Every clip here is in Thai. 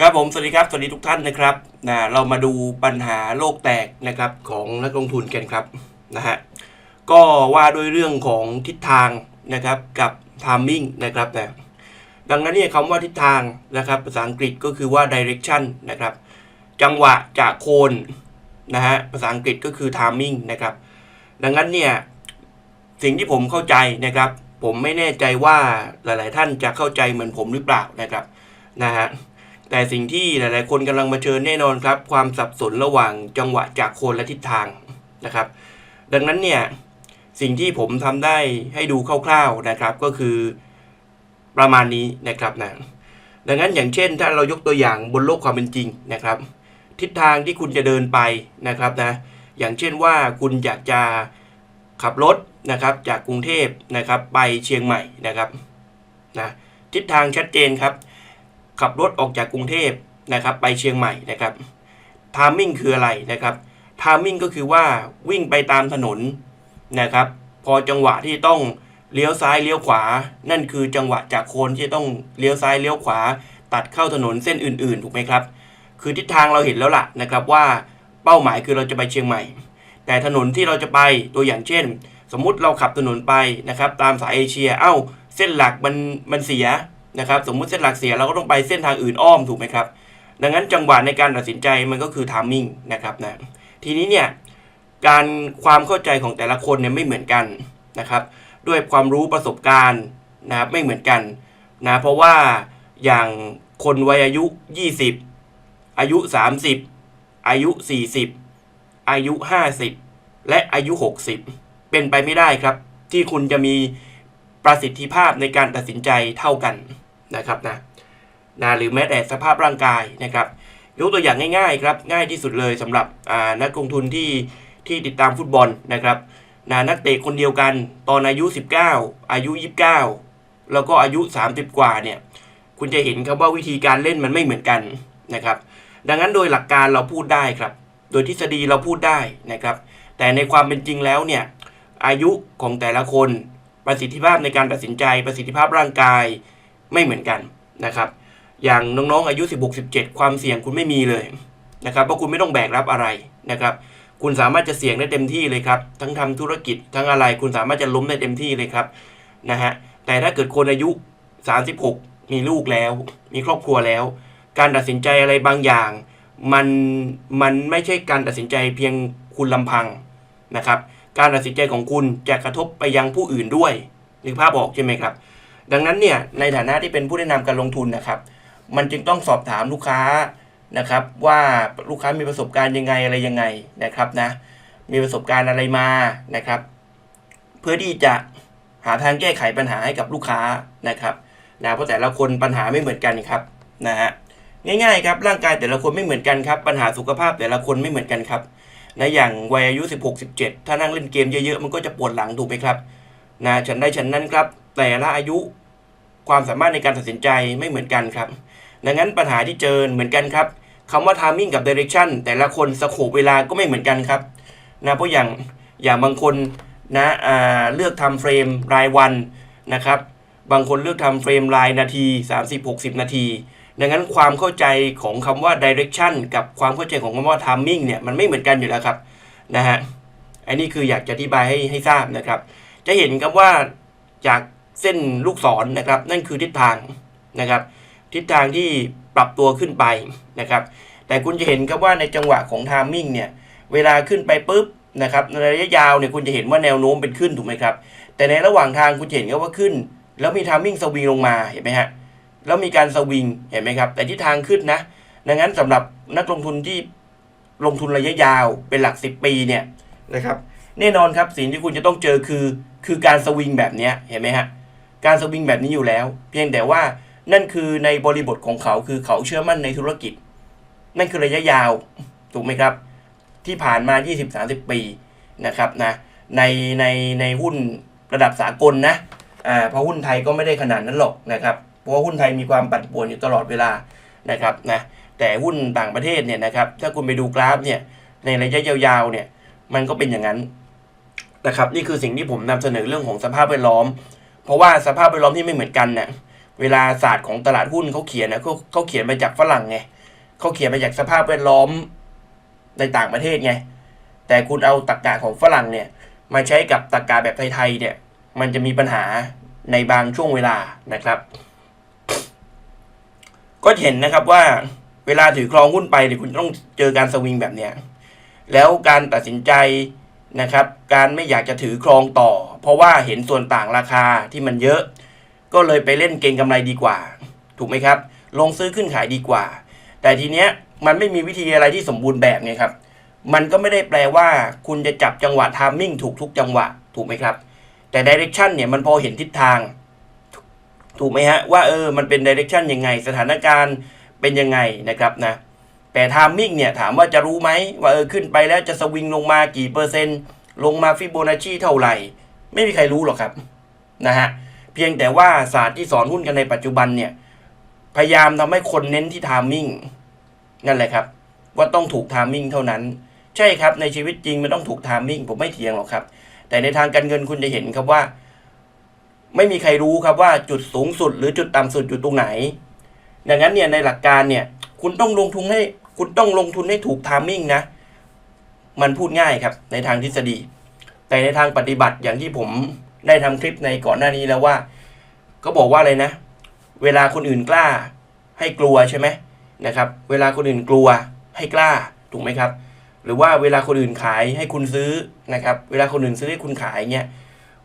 ครับผมสวัสดีครับ สวัสดีทุกท่านนะครับนะเรามาดูปัญหาโลกแตกนะครับของนักลงทุนกันครับนะฮะก็ว่าด้วยเรื่องของทิศทางนะครับกับ timing นะครับนะดังนั้นเนี่ยคำว่าทิศทางนะครับภาษาอังกฤษก็คือว่า direction นะครับ จังหวะจากโคนนะฮะภาษาอังกฤษก็คือ timing นะครับ ดังนั้นเนี่ยสิ่งที่ผมเข้าใจนะครับ ผมไม่แน่ใจว่าหลาย ๆ ท่านจะเข้าใจเหมือนผมหรือเปล่านะครับนะฮะ แต่สิ่งที่หลายๆ คนกำลังมาเชิญแน่นอนครับ ความสับสนระหว่างจังหวะจากโคนและทิศทางนะครับ ดังนั้นเนี่ยสิ่งที่ผมทำได้ให้ดูคร่าวๆนะครับ ก็คือประมาณนี้นะครับนะดังนั้นอย่างเช่น ถ้าเรายกตัวอย่างบนโลกความเป็นจริงนะครับ ทิศทางที่คุณจะเดินไปนะครับนะอย่างเช่นว่าคุณอยากจะขับรถนะครับจากกรุงเทพนะครับไปเชียงใหม่นะครับนะทิศทางชัดเจนครับ ขับรถออกจากกรุงเทพนะครับไปเชียงใหม่นะครับทามมิ่งคืออะไรนะครับทามมิ่งก็คือว่าวิ่งไปตามถนนนะครับพอจังหวะที่ต้องเลี้ยวซ้ายเลี้ยวขวา นั่นคือจังหวะจากโคนที่ต้องเลี้ยวซ้ายเลี้ยวขวา ตัดเข้าถนนเส้นอื่น ๆ ถูกไหมครับ คือทิศทางเราเห็นแล้วล่ะนะครับว่าเป้าหมายคือเราจะไปเชียงใหม่ แต่ถนนที่เราจะไปตัวอย่างเช่น สมมุติเราขับถนนไปนะครับตามสายเอเชีย เอ้า เส้นหลักมันมันเสีย นะครับสมมุติเส้นหลักเสียเราก็ต้องไปเส้นทางอื่นอ้อมถูกไหมครับดังนั้นจังหวะในการตัดสินใจมันก็คือทามมิ่งนะครับนะทีนี้เนี่ยการความเข้าใจของแต่ละคนเนี่ยไม่เหมือนกันนะครับ ด้วยความรู้ประสบการณ์นะครับไม่เหมือนกันนะเพราะว่าอย่างคนวัยอายุ 20 อายุ 30 อายุ 40 อายุ 50 และอายุ 60 เป็นไปไม่ได้ครับ ที่คุณจะมีประสิทธิภาพในการตัดสินใจเท่ากัน นะครับนะนะหรือแม้แต่สภาพร่างกายนะครับยกตัวอย่างง่ายๆครับง่ายที่สุดเลยสำหรับนักลงทุนที่ที่ติดตามฟุตบอลนะครับนะนักเตะคนเดียวกันตอนอายุ 19 อายุ 29 แล้วก็อายุ 30 กว่าเนี่ยคุณจะเห็นครับว่าวิธีการเล่นมันไม่เหมือนกันนะครับ ดังนั้นโดยหลักการเราพูดได้ครับ โดยทฤษฎีเราพูดได้นะครับ แต่ในความเป็นจริงแล้วเนี่ยอายุของแต่ละคนประสิทธิภาพในการตัดสินใจประสิทธิภาพร่างกาย ไม่เหมือนกันนะครับ อย่างน้องๆอายุ 16-17 ความเสี่ยงคุณไม่มีเลยนะครับเพราะคุณไม่ต้องแบกรับอะไรนะครับ คุณสามารถจะเสี่ยงได้เต็มที่เลยครับ ทั้งทำธุรกิจทั้งอะไรคุณสามารถจะล้มได้เต็มที่เลยครับนะฮะแต่ถ้าเกิดคนอายุ 36 มีลูกแล้ว มีครอบครัวแล้ว การตัดสินใจอะไรบางอย่าง มันมันไม่ใช่การตัดสินใจเพียงคุณลำพังนะครับ การตัดสินใจของคุณจะกระทบไปยังผู้อื่นด้วยนึกภาพออกใช่ไหมครับ ดังนั้นเนี่ยในฐานะที่เป็นผู้แนะนำการลงทุนนะครับ มันจึงต้องสอบถามลูกค้านะครับ ว่าลูกค้ามีประสบการณ์ยังไงอะไรยังไงนะครับนะมีประสบการณ์อะไรมานะครับ เพื่อที่จะหาทางแก้ไขปัญหาให้กับลูกค้านะครับนะเพราะแต่ละคนปัญหาไม่เหมือนกันครับนะฮะง่ายๆครับร่างกายแต่ละคนไม่เหมือนกันครับ ปัญหาสุขภาพแต่ละคนไม่เหมือนกันครับนะอย่างวัยอายุ 16 17 ถ้านั่งเล่นเกมเยอะๆมันก็จะปวดหลังถูกไหมครับนะฉันได้ฉันนั้นครับ แต่ละอายุความสามารถในการตัดสินใจไม่เหมือนกันครับ ดังนั้นปัญหาที่เจอเหมือนกันครับคำว่า timing กับ direction แต่ละคนสโคปเวลาก็ไม่เหมือนกันครับนะเพราะอย่างอย่างบางคนนะเลือกทำเฟรมรายวันนะครับ บางคนเลือกทำเฟรมรายนาที 30-60 นาที ดังนั้นความเข้าใจของคำว่า direction กับความเข้าใจของคำว่า timing เนี่ยมันไม่เหมือนกันอยู่แล้วครับนะฮะอันนี้คืออยากจะอธิบายให้ให้ทราบนะครับ จะเห็นครับว่าจาก เส้นลูกศรนะครับ นั่นคือทิศทางนะครับ ทิศทางที่ปรับตัวขึ้นไปนะครับ แต่คุณจะเห็นครับว่าในจังหวะของ timing เนี่ยเวลาขึ้นไปปุ๊บนะครับในระยะยาวเนี่ยคุณจะเห็นว่าแนวโน้มเป็นขึ้นถูกไหมครับแต่ในระหว่างทางคุณจะเห็นครับว่าขึ้น แล้วมี timing สวิงลงมาเห็นไหมฮะแล้วมีการสวิงเห็นไหมครับ แต่ทิศทางขึ้นนะดังนั้นสำหรับนักลงทุนที่ลงทุนระยะยาวเป็นหลัก 10 ปีเนี่ยนะครับแน่นอนครับสิ่งที่คุณจะต้องเจอคือคือการสวิงแบบนี้เห็นไหมฮะ การสวิงแบบนี้อยู่แล้ว เพียงแต่ว่านั่นคือในบริบทของเขาคือเขาเชื่อมั่นในธุรกิจ นั่นคือระยะยาวถูกไหมครับ ที่ผ่านมา 20-30 ปีนะครับนะในในในหุ้นระดับสากลนะอ่าเพราะหุ้นไทยก็ไม่ได้ขนาดนั้นหรอกนะครับเพราะว่าหุ้นไทยมีความปั่นป่วนอยู่ตลอดเวลานะครับนะแต่หุ้นต่างประเทศเนี่ยนะครับถ้าคุณไปดูกราฟเนี่ยในระยะยาวๆเนี่ยมันก็เป็นอย่างนั้นนะครับนี่คือสิ่งที่ผมนำเสนอเรื่องของสภาพแวดล้อม เพราะว่าสภาพแวดล้อมที่ไม่เหมือนกันเนี่ยเวลาศาสตร์ของตลาดหุ้นเขาเขียนนะเขาเขาเขียนมาจากฝรั่งไงเขาเขียนมาจากสภาพแวดล้อมในต่างประเทศไง แต่คุณเอาตรรกะของฝรั่งเนี่ยมาใช้กับตรรกะแบบไทยๆเนี่ย มันจะมีปัญหาในบางช่วงเวลานะครับ ก็เห็นนะครับว่าเวลาถือครองหุ้นไปเนี่ยคุณต้องเจอการสวิงแบบเนี้ยแล้วการตัดสินใจนะครับ การไม่อยากจะถือครองต่อ เพราะว่าเห็นส่วนต่างราคาที่มันเยอะ ก็เลยไปเล่นเก็งกำไรดีกว่า ถูกไหมครับ ลงซื้อขึ้นขายดีกว่า แต่ทีเนี้ยมันไม่มีวิธีอะไรที่สมบูรณ์แบบไงครับ มันก็ไม่ได้แปลว่าคุณจะจับจังหวะทามมิ่งถูกทุกจังหวะ ถูกไหมครับ แต่ดิเรกชันเนี่ยมันพอเห็นทิศทาง ถูกไหมฮะว่าเออมันเป็นดิเรกชันยังไง สถานการณ์เป็นยังไงนะครับนะแต่ทามมิ่งเนี่ยถามว่าจะรู้ไหมว่าเออขึ้นไปแล้วจะสวิงลงมากี่เปอร์เซ็นต์ ลงมาฟิโบนัชชีเท่าไหร่ ไม่มีใครรู้หรอกครับนะฮะเพียงแต่ว่าศาสตร์ที่สอนหุ้นกันในปัจจุบันเนี่ย พยายามทำให้คนเน้นที่ทามมิ่งนั่นแหละครับ ว่าต้องถูกทามมิ่งเท่านั้น ใช่ครับในชีวิตจริงมันต้องถูกทามมิ่งผมไม่เถียงหรอกครับ แต่ในทางการเงินคุณจะเห็นครับว่า ไม่มีใครรู้ครับว่าจุดสูงสุด หรือจุดต่ำสุดอยู่ตรงไหน ดังนั้นเนี่ยในหลักการเนี่ยคุณต้องลงทุนให้คุณต้องลงทุนให้ถูกทามมิ่งนะ มันพูดง่ายครับในทางทฤษฎี แต่ในทางปฏิบัติอย่างที่ผมได้ทำคลิปในก่อนหน้านี้แล้วว่า ก็บอกว่าอะไรนะ เวลาคนอื่นกล้า ให้กลัวใช่ไหมนะครับ เวลาคนอื่นกลัวให้กล้าถูกไหมครับ หรือว่าเวลาคนอื่นขายให้คุณซื้อนะครับ เวลาคนอื่นซื้อให้คุณขายเงี้ย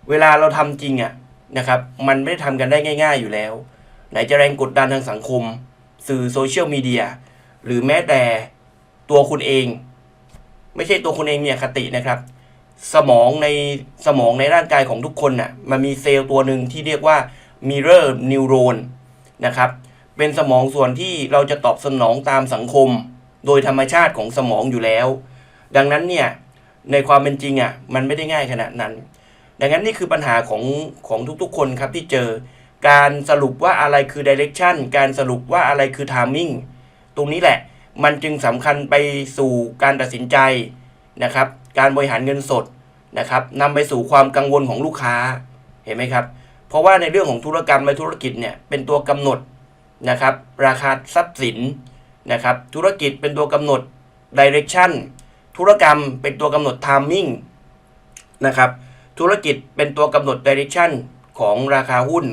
เวลาเราทำจริงอะนะครับ มันไม่ได้ทำกันได้ง่าย ๆอยู่แล้ว ไหนจะแรงกดดันทางสังคม สื่อโซเชียลมีเดียหรือแม้แต่ตัวคุณเอง ไม่ใช่ตัวคุณเองมีอคตินะครับ สมองในสมองในร่างกายของทุกคนน่ะมันมีเซลล์ตัวหนึ่งที่เรียกว่า mirror neuron นะครับเป็นสมองส่วนที่เราจะตอบสนองตามสังคม โดยธรรมชาติของสมองอยู่แล้ว ดังนั้นเนี่ยในความเป็นจริงอะมันไม่ได้ง่ายขนาดนั้น ดังนั้นนี่คือปัญหาของของทุกๆคนครับที่เจอการสรุปว่าอะไรคือ direction การสรุปว่าอะไรคือ timing ตรงนี้แหละมันจึงสำคัญไปสู่การตัดสินใจ นะครับ การบริหารเงินสดนะครับนำไปสู่ความกังวลของลูกค้าเห็นไหมครับ เพราะว่าในเรื่องของธุรกรรมและธุรกิจเนี่ยเป็นตัวกำหนดนะครับ ราคาทรัพย์สินนะครับ ธุรกิจเป็นตัวกำหนด direction ธุรกรรมเป็นตัวกำหนด timing นะครับ ธุรกิจเป็นตัวกำหนด direction ของราคาหุ้น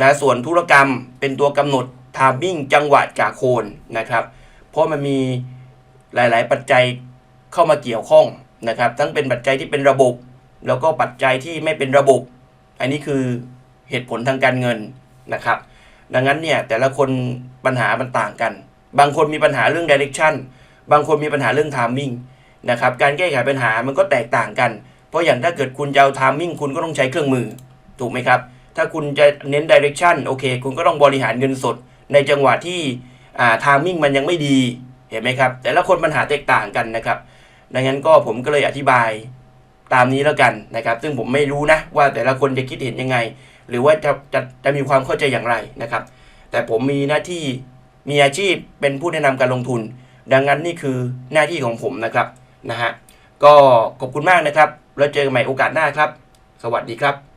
นะส่วนธุรกรรมเป็นตัวกำหนด timing จังหวะจากโคนนะครับ เพราะมันมีหลาย ๆ ปัจจัย เข้ามาเกี่ยวข้องนะครับ ทั้งเป็นปัจจัยที่เป็นระบบ แล้วก็ปัจจัยที่ไม่เป็นระบบ อันนี้คือเหตุผลทางการเงินนะครับ ดังนั้นเนี่ยแต่ละคนปัญหามันต่างกัน บางคนมีปัญหาเรื่อง direction บางคนมีปัญหาเรื่อง timing นะครับ การแก้ไขปัญหามันก็แตกต่างกัน เพราะอย่างถ้าเกิดคุณจะเอา timing คุณก็ต้องใช้เครื่องมือ ถูกไหมครับ ถ้าคุณจะเน้น direction โอเค คุณก็ต้องบริหารเงินสด ในจังหวะที่อ่า timing มันยังไม่ดี เห็นไหมครับ แต่ละคนปัญหาแตกต่างกันนะครับ ดังนั้นก็ผมก็เลยอธิบายตามนี้แล้วกันนะครับ ซึ่งผมไม่รู้นะว่าแต่ละคนจะคิดเห็นยังไง หรือว่าจะจะจะมีความเข้าใจอย่างไรนะครับ แต่ผมมีหน้าที่มีอาชีพเป็นผู้แนะนำการลงทุน ดังนั้นนี่คือหน้าที่ของผมนะครับนะฮะก็ขอบคุณมากนะครับ แล้วเจอกันใหม่โอกาสหน้าครับ สวัสดีครับ